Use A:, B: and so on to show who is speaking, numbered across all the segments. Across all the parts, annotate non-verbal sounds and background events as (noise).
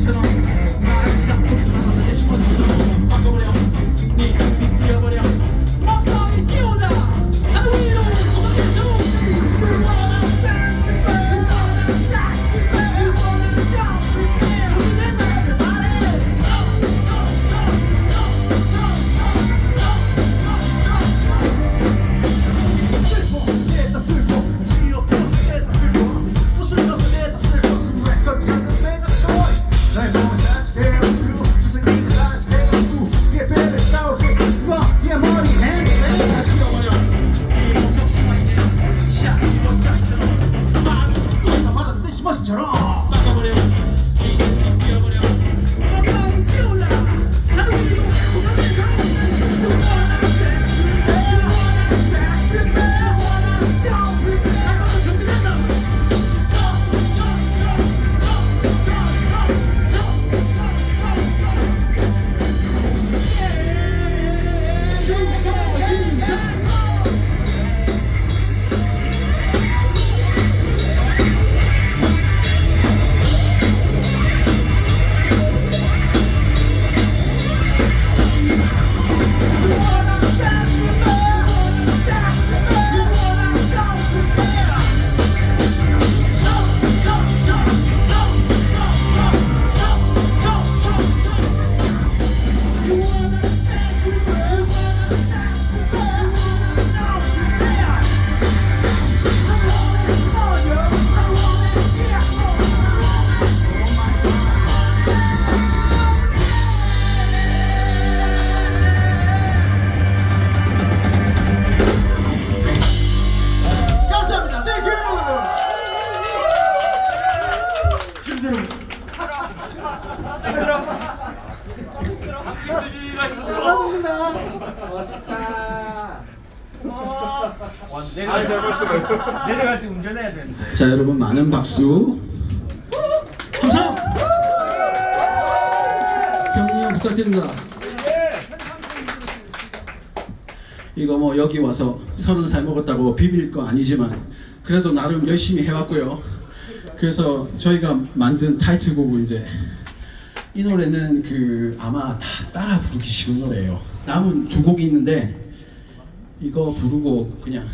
A: 사이처럼 날잡 힘들어.
B: 내려갈 때 운전해야 되는데.
A: 자 여러분 많은 박수. 감사. 격려 부탁드립니다. 이거 뭐 여기 와서 서른 살 먹었다고 비빌 거 아니지만 그래도 나름 열심히 해왔고요. 그래서 저희가 만든 타이틀곡은 이제 이 노래는 그 아마 다 따라 부르기 쉬운 노래예요. 남은 두 곡이 있는데 이거 부르고 그냥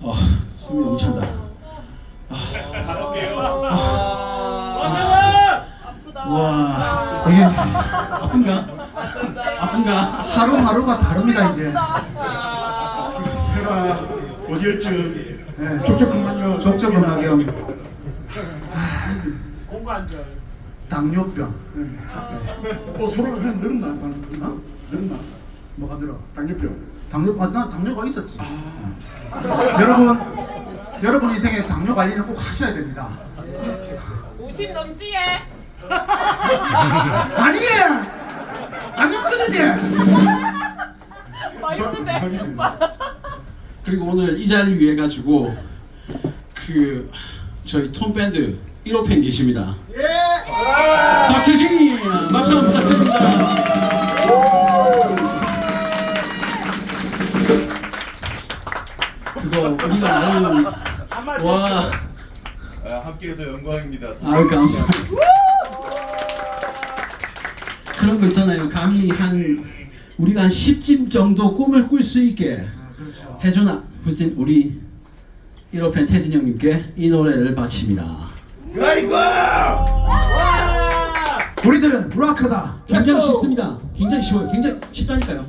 A: 어, 숨이 너무 찬다. 와 이게 아픈가? 아픈가?
C: 하루하루가 다릅니다 이제
D: 혈압, 고지혈증,
C: 네. 족저근막염
B: 공 돼.
C: 당뇨병
D: 어, 소라가 그냥 늘었나? 방금?
C: 어?
D: 늘었나?
C: 뭐가 들어
D: 당뇨병.
C: 당뇨 아, 난 당뇨가 있었지 어. 여러분 여러분 인생에 당뇨 관리는 꼭 하셔야 됩니다
E: 50 넘지 해.
C: 아니에 아니거든요
E: 맛있는데.
A: 그리고 오늘 이 자리를 위해 가지고 그 저희 톰 밴드 1호 팬 계십니다. 박태진 박수 한번 부탁드립니다. 그거 우리가 나름 와
F: 아, 함께해서 영광입니다.
A: 아유 감사합니다. 그런 거 있잖아요. 감히 한 우리가 한 10집 정도 꿈을 꿀 수 있게 해주나 부진 우리 1호 팬 태진 형님께 이 노래를 바칩니다.
C: 우리들은 락커다
A: 굉장히 쉽습니다. 굉장히 쉬워요. 굉장히 쉽다니까요.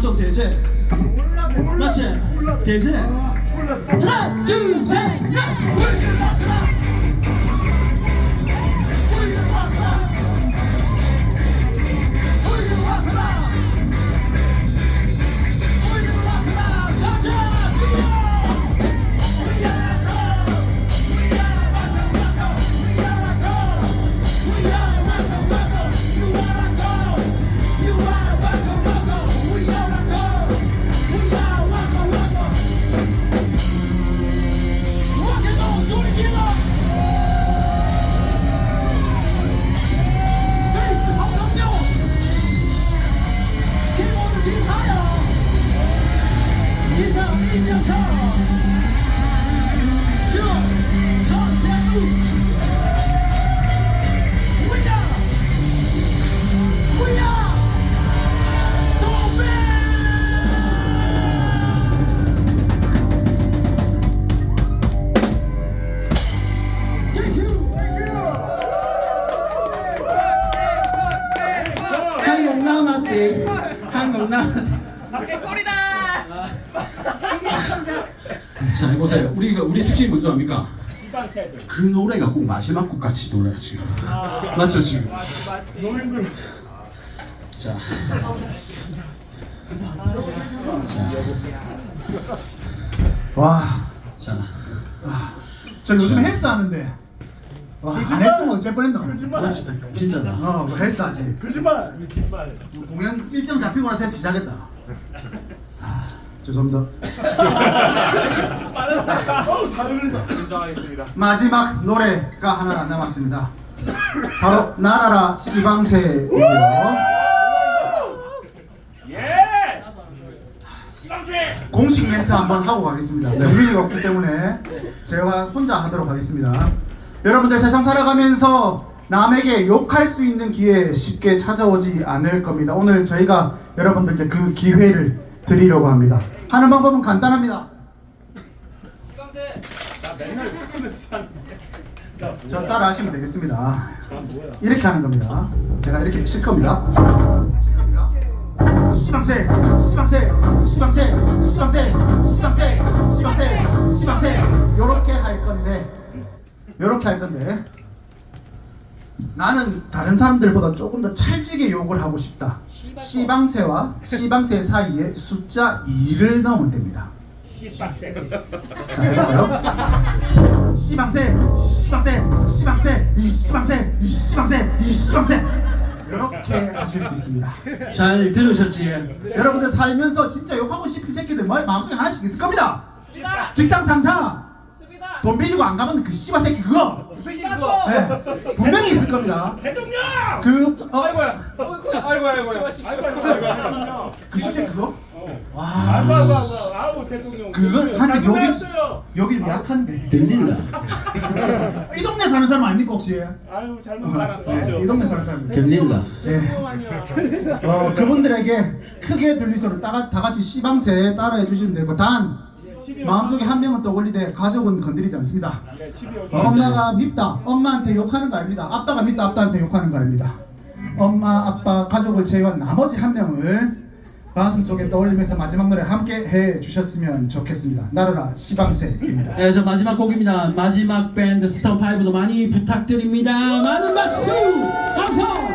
E: 맞춰도 되지?
C: 맞지? 되지? 하나 둘셋 넷! 특징이 뭔지 압니까? 그 노래가 꼭 마지막 곡 같이 노래가 지금. 맞죠 지금?
B: 노인들.
C: 자. 와. 자. 아, 저 요즘 헬스 하는데. 와, 안 했으면 어쩔 뻔했나?
B: 거짓말.
C: 진짜다. 어, 뭐 헬스 하지.
B: 거짓말. 거짓말.
C: 공연 일정 잡히고 나서 헬스 시작했다. 아, 죄송합니다.
B: 어우 사르르다.
C: 마지막 노래가 하나 남았습니다. 바로 나라라 시방새이고요.
B: 예. 시방세.
C: 공식 멘트 한번 하고 가겠습니다. 정민이가 없기 때문에 제가 혼자 하도록 하겠습니다. 여러분들 세상 살아가면서 남에게 욕할 수 있는 기회 쉽게 찾아오지 않을 겁니다. 오늘 저희가 여러분들께 그 기회를 드리려고 합니다. 하는 방법은 간단합니다.
B: 시방세.
C: 저 따라 하시면 되겠습니다. 이렇게 하는 겁니다. 제가 이렇게 칠 겁니다. 칠 겁니다. 시방새, 시방새, 시방새, 시방새, 시방새, 시방새, 시방새. 요렇게 할 건데, 요렇게 할 건데. 나는 다른 사람들보다 조금 더 찰지게 욕을 하고 싶다. 시방새와 시방새 사이에 숫자 2를 넣으면 됩니다.
B: 시방세.
C: 자, 해볼까요? 시방새, 시방새, 시방새, 이 시방새, 이 시방새, 이 시방새. 이렇게 하실 수 있습니다. 잘 들으셨지? 여러분들 살면서 진짜 욕하고 싶은 새끼들 뭐 마음속에 하나씩 있을 겁니다. 직장 상사. 돈 빌리고 안 가면 그 씨발 새끼 그거. 네, 분명히 있을 겁니다.
B: 대통령.
C: 그, 어,
B: 아이고야. 아이고 아이고 아이고. 아이고 아이고 대통령.
C: 그 새끼 그거? 와,
B: 아이고 아이고 아이고 아우 대통령.
C: 그건 한테
B: 알았어요.
C: 여기 약한데. 들린다. (laughs) 이 동네 사는 사람 아닙니까 혹시?
B: 아유 잘못 알았어.
C: 네, 이 동네 사는 사람.
G: 들린다.
C: 네. 어, 그분들에게 크게 들리도록 다, 다 같이 시방새 따라해 주시면 되고 단 마음속에 한 명은 떠올리되 가족은 건드리지 않습니다.
B: 네, 12월
C: 어, 엄마가 밉다. 엄마한테 욕하는 거 아닙니다. 아빠가 밉다. 아빠한테 욕하는 거 아닙니다. 엄마, 아빠, 가족을 제외한 나머지 한 명을 가슴 속에 떠올리면서 마지막 노래 함께 해 주셨으면 좋겠습니다. 나르라 시방새입니다.
G: 네, 저 마지막 곡입니다. 마지막 밴드 스톤 파이브도 많이 부탁드립니다. 많은 박수, 함성.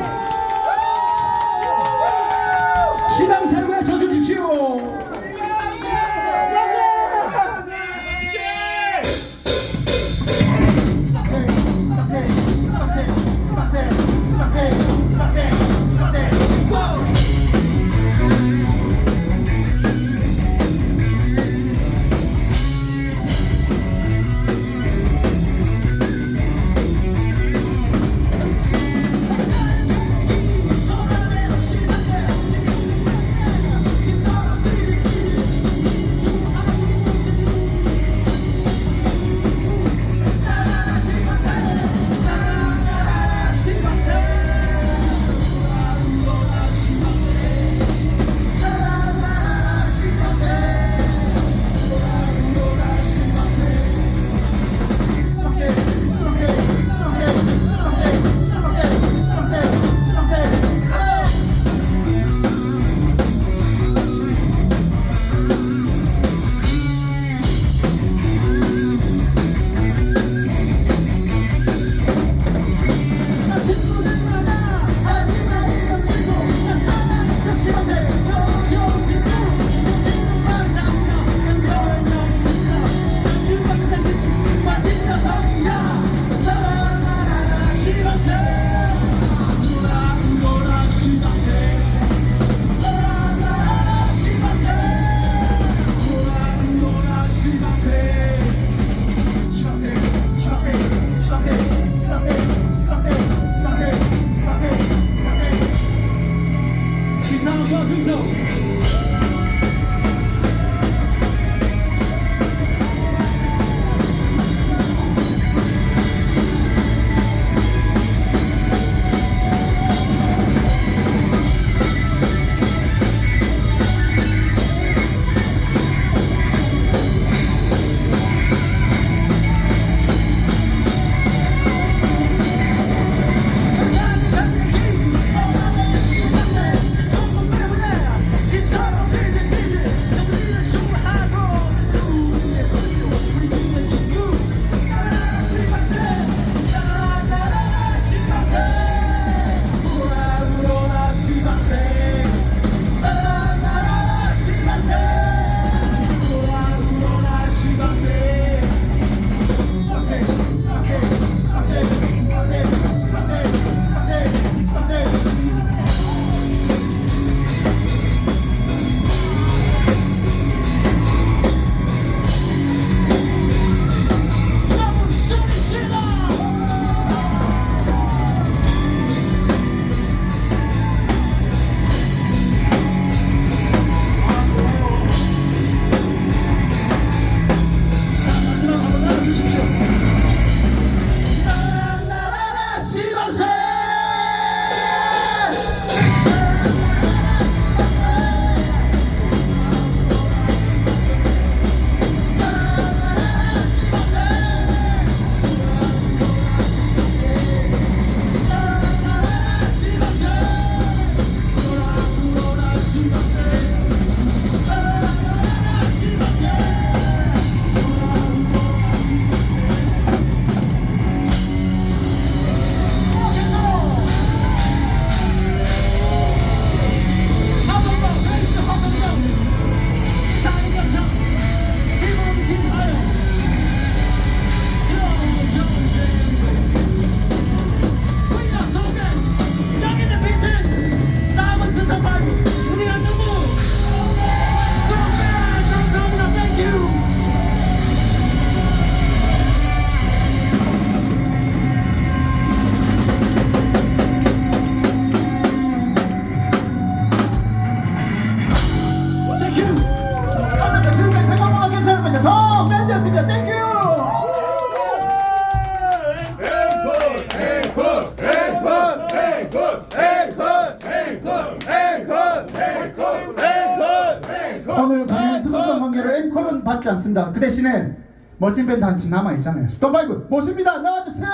C: 받지 않습니다. 그 대신에 멋진 밴드 한 팀 남아 있잖아요. 스톤바이브 모십니다. 나와주세요.